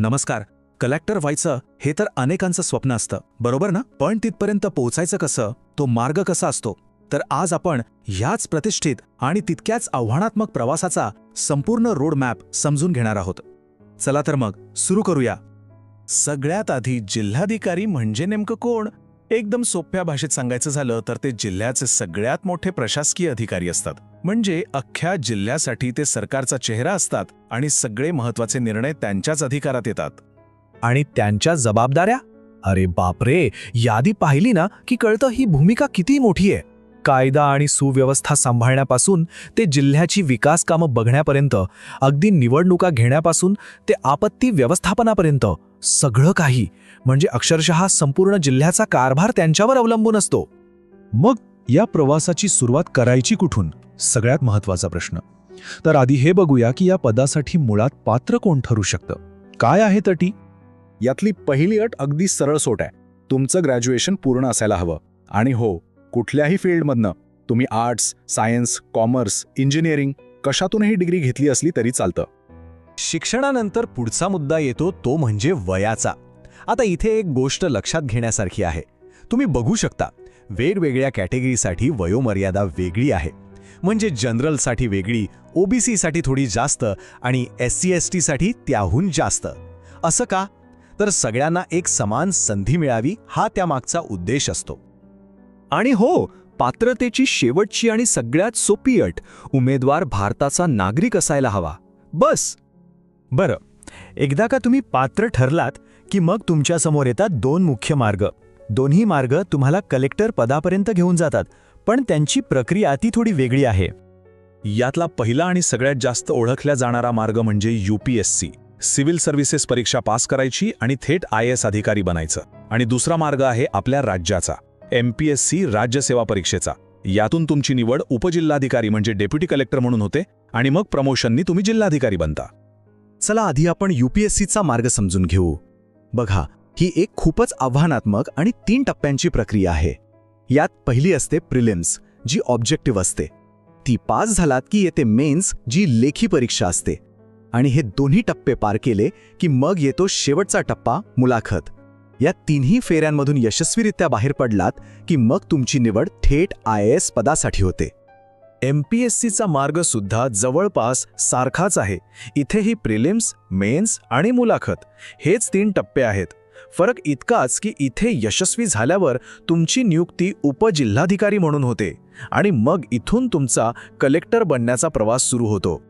नमस्कार. कलेक्टर व्हायचं हे तर अनेकांचं स्वप्न असतं बरोबर ना? पण तिथपर्यंत पोहोचायचं कसं तो मार्ग कसा असतो? तर आज आपण ह्याच प्रतिष्ठित आणि तितक्याच आव्हानात्मक प्रवासाचा संपूर्ण रोड मॅप समजून घेणार आहोत. चला तर मग सुरू करूया. सगळ्यात आधी जिल्हाधिकारी म्हणजे नेमकं कोण? एकदम सोप्या भाषेत सांगायचं झालं तर ते जिल्ह्याचे सगळ्यात मोठे प्रशासकीय अधिकारी असतात. म्हणजे अख्ख्या जिल्ह्यासाठी ते सरकारचा चेहरा असतात आणि सगळे महत्त्वाचे निर्णय त्यांच्याच अधिकारात येतात. आणि त्यांच्या जबाबदाऱ्या? अरे बापरे! यादी पाहिली ना की कळतं ही भूमिका किती मोठी आहे. कायदा आणि सुव्यवस्था सांभाळण्यापासून ते जिल्ह्याची विकास कामं बघण्यापर्यंत अगदी निवडणुका घेण्यापासून ते आपत्ती व्यवस्थापनापर्यंत. सगळं काही. म्हणजे अक्षरशः संपूर्ण जिल्ह्याचा कारभार त्यांच्यावर अवलंबून असतो. मग या प्रवासाची सुरुवात करायची कुठून? सगळ्यात महत्त्वाचा प्रश्न. तर आधी हे बघूया की या पदासाठी मुळात पात्र कोण ठरू शकतं? काय आहे तटी यातली पहिली अट अगदी सरळ सोट आहे. तुमचं ग्रॅज्युएशन पूर्ण असायला हवं. आणि हो कुठल्याही फील्डमधनं तुम्ही आर्ट्स सायन्स कॉमर्स इंजिनिअरिंग कशातूनही डिग्री घेतली असली तरी चालतं. शिक्षणानंतर पुढचा मुद्दा येतो तो म्हणजे वयाचा. आता इथे एक गोष्ट लक्षात घेण्यासारखी आहे. तुम्ही बघू शकता वेगवेगळ्या कॅटेगरीसाठी वयोमर्यादा वेगळी आहे. म्हणजे जनरलसाठी वेगळी ओबीसीसाठी थोडी जास्त आणि एस सी एस टीसाठी त्याहून जास्त. असं का? तर सगळ्यांना एक समान संधी मिळावी हा त्यामागचा उद्देश असतो. आणि हो पात्रतेची शेवटची आणि सगळ्यात सोपी अट उमेदवार भारताचा नागरिक असायला हवा. बस! बरं. एकदा का तुम्ही पात्र ठरलात की मग तुमच्यासमोर येतात दोन मुख्य मार्ग. दोन्ही मार्ग तुम्हाला कलेक्टर पदापर्यंत घेऊन जातात पण त्यांची प्रक्रिया ती थोडी वेगळी आहे. यातला पहिला आणि सगळ्यात जास्त ओळखला जाणारा मार्ग म्हणजे यूपीएससी सिव्हिल सर्व्हिसेस परीक्षा पास करायची आणि थेट आय एस अधिकारी बनायचं. आणि दुसरा मार्ग आहे आपल्या राज्याचा एमपीएससी राज्य सेवा परीक्षेचा. यातून तुमची निवड उपजिल्हाधिकारी म्हणजे डेप्युटी कलेक्टर म्हणून होते आणि मग प्रमोशननी तुम्ही जिल्हाधिकारी बनता. चला आधी आपण यूपीएससीचा मार्ग समजून घेऊ. बघा ही एक खूपच आव्हानात्मक आणि तीन टप्प्यांची प्रक्रिया आहे. यात पहिली असते प्रिलिम्स जी ऑब्जेक्टिव्ह असते. ती पास झालात की येते मेन्स जी लेखी परीक्षा असते. आणि हे दोन्ही टप्पे पार केले की मग येतो शेवटचा टप्पा मुलाखत. या तिन्ही फेऱ्यांमधून यशस्वीरित्या बाहेर पडलात की मग तुमची निवड थेट आय एस पदासाठी होते. एम पी एस मार्ग सुद्धा जवळपास सारखाच आहे. इथेही प्रिलिम्स मेन्स आणि मुलाखत हेच तीन टप्पे आहेत. फरक इतकाच की इथे यशस्वी झाल्यावर तुमची नियुक्ती उपजिल्हाधिकारी म्हणून होते आणि मग इथून तुमचा कलेक्टर बनण्याचा प्रवास सुरू होतो.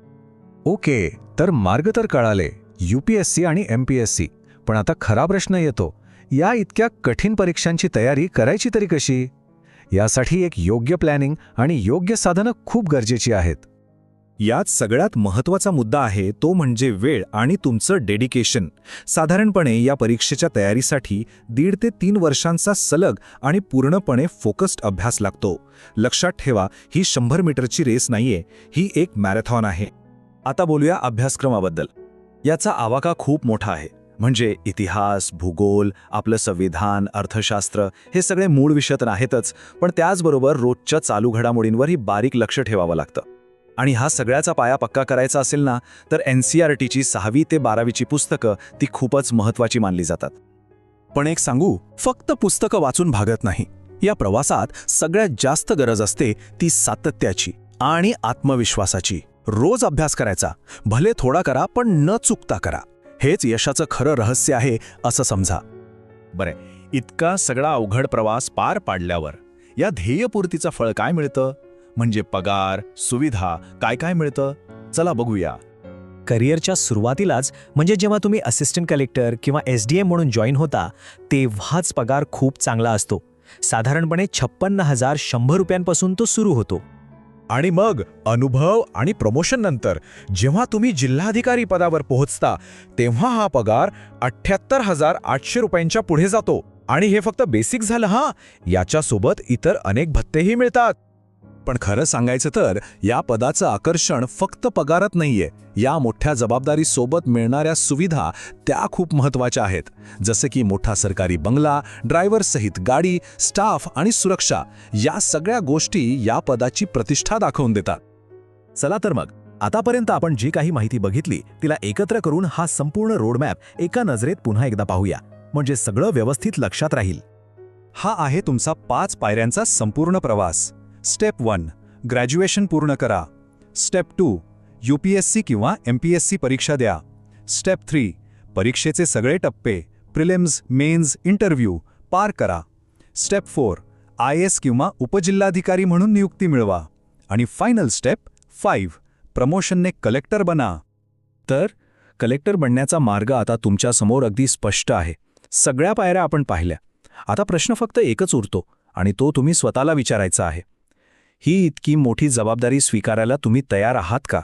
ओके तर मार्ग तर कळाले यूपीएससी आणि एम पी एस सी पण आता खरा प्रश्न येतो या इतक्या कठीण परीक्षांची तयारी करायची तरी कशी? यासाठी एक योग्य प्लॅनिंग आणि योग्य साधनं खूप गरजेची आहेत. यात सगळ्यात महत्त्वाचा मुद्दा आहे तो म्हणजे वेळ आणि तुमचं डेडिकेशन साधारणपणे या परीक्षेच्या तयारीसाठी दीड ते तीन वर्षांचा सलग आणि पूर्णपणे फोकस्ड अभ्यास लागतो. लक्षात ठेवा ही शंभर मीटरची रेस नाहीये ही एक मॅरेथॉन आहे. आता बोलूया अभ्यासक्रमाबद्दल. याचा आवाका खूप मोठा आहे. म्हणजे इतिहास भूगोल आपलं संविधान अर्थशास्त्र हे सगळे मूळ विषय तर आहेतच पण त्याचबरोबर रोजच्या चालू घडामोडींवरही बारीक लक्ष ठेवावं लागतं. आणि हा सगळ्याचा पाया पक्का करायचा असेल ना तर एन सी आर टीची सहावी ते बारावीची पुस्तकं ती खूपच महत्त्वाची मानली जातात. पण एक सांगू फक्त पुस्तकं वाचून भागत नाही. या प्रवासात सगळ्यात जास्त गरज असते ती सातत्याची आणि आत्मविश्वासाची. रोज अभ्यास करायचा भले थोडा करा पण न चुकता करा. हेच यशाचं खरं रहस्य आहे असं समजा बरे इतका सगळा अवघड प्रवास पार पाडल्यावर या ध्येयपूर्तीचं फळ काय मिळतं? म्हणजे पगार सुविधा काय काय मिळतं? चला बघूया. करिअरच्या सुरुवातीलाच म्हणजे जेव्हा तुम्ही असिस्टंट कलेक्टर किंवा एस डी एम म्हणून जॉईन होता तेव्हाच पगार खूप चांगला असतो. साधारणपणे छप्पन्न हजार शंभर रुपयांपासून तो सुरू होतो. आणि मग अनुभव आणि प्रमोशन नंतर. जेव्हा तुम्ही जिल्हाधिकारी पदावर पोहोचता तेव्हा हा पगार अठ्ठ्याहत्तर हजार आठशे रुपयांच्या पुढे जातो. आणि हे फक्त बेसिक झालं हा. याच्यासोबत इतर अनेक भत्तेही मिळतात. पण खरं सांगायचं तर या पदाचं आकर्षण फक्त पगारात नाहीये. या मोठ्या जबाबदारीसोबत मिळणाऱ्या सुविधा त्या खूप महत्त्वाच्या आहेत. जसं की मोठा सरकारी बंगला ड्रायव्हरसहित गाडी स्टाफ आणि सुरक्षा या सगळ्या गोष्टी या पदाची प्रतिष्ठा दाखवून देतात. चला तर मग आतापर्यंत आपण जी काही माहिती बघितली तिला एकत्र करून हा संपूर्ण रोडमॅप एका नजरेत पुन्हा एकदा पाहूया. म्हणजे सगळं व्यवस्थित लक्षात राहील. हा आहे तुमचा पाच पायऱ्यांचा संपूर्ण प्रवास. स्टेप वन ग्रॅज्युएशन पूर्ण करा. Step two U P S C किंवा एम पी एस सी परीक्षा द्या. स्टेप थ्री परीक्षेचे सगळे टप्पे प्रिलिम्स मेन्स इंटरव्ह्यू पार करा. स्टेप फोर आय एस किंवा उपजिल्हाधिकारी म्हणून नियुक्ती मिळवा. आणि फायनल स्टेप फाईव्ह प्रमोशनने कलेक्टर बना. तर कलेक्टर बनण्याचा मार्ग आता तुमच्यासमोर अगदी स्पष्ट आहे. सगळ्या पायऱ्या आपण पाहिल्या. आता प्रश्न फक्त एकच उरतो आणि तो तुम्ही स्वतःला विचारायचा आहे. ही इतकी मोठी जबाबदारी स्वीकारायला तुम्ही तयार आहात का?